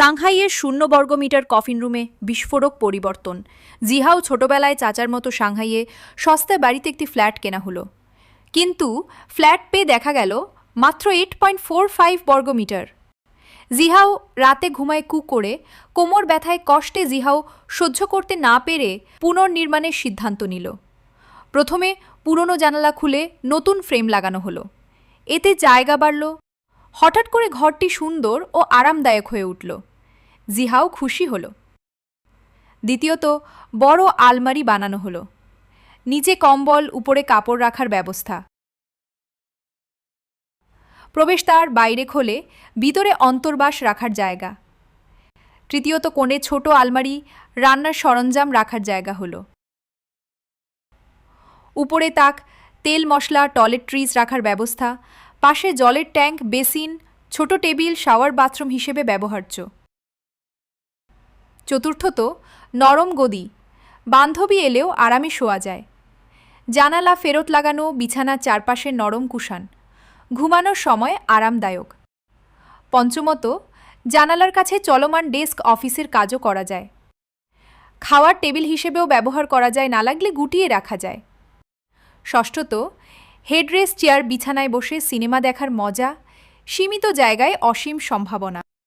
সাংহাইয়ের শূন্য বর্গমিটার কফিন রুমে বিস্ফোরক পরিবর্তন। জিহাও ছোটবেলায় চাচার মতো সাংহাইয়ে সস্তায় বাড়িতে একটি ফ্ল্যাট কেনা হলো। কিন্তু ফ্ল্যাট পেয়ে দেখা গেল মাত্র এইট পয়েন্ট ফোর ফাইভ বর্গমিটার। জিহাও রাতে ঘুমায় কু করে কোমর ব্যথায় কষ্টে জিহাও সহ্য করতে না পেরে পুনর্নির্মাণের সিদ্ধান্ত নিল। প্রথমে পুরনো জানালা খুলে নতুন ফ্রেম লাগানো হলো। এতে জায়গা বাড়ল। হঠাৎ করে ঘরটি সুন্দর ও আরামদায়ক হয়ে উঠল। জিহাও খুশি হল। দ্বিতীয়ত, বড় আলমারি বানানো হলো। নিচে কম্বল, উপরে কাপড় রাখার ব্যবস্থা। প্রবেশদ্বার বাইরে খোলে ভিতরে অন্তর্বাস রাখার জায়গা। তৃতীয়ত, কোণে ছোট আলমারি, রান্নার সরঞ্জাম রাখার জায়গা হলো। উপরে তাক, তেল মশলা টয়লেট্রিজ রাখার ব্যবস্থা। পাশে জলের ট্যাঙ্ক, বেসিন, ছোট টেবিল, শাওয়ার, বাথরুম হিসেবে ব্যবহার্য। চতুর্থত নরম গদি। বান্ধবী এলেও আরামে শোয়া যায়। জানালা ফেরত লাগানো, বিছানার চারপাশে নরম কুশান ঘুমানোর সময় আরামদায়ক। পঞ্চমত, জানালার কাছে চলমান ডেস্ক অফিসের কাজও করা যায়। খাওয়ার টেবিল হিসেবেও ব্যবহার করা যায়, না লাগলে গুটিয়ে রাখা যায়। ষষ্ঠত, হেডরেস চেয়ার বিছানায় বসে সিনেমা দেখার মজা, সীমিত জায়গায় অসীম সম্ভাবনা।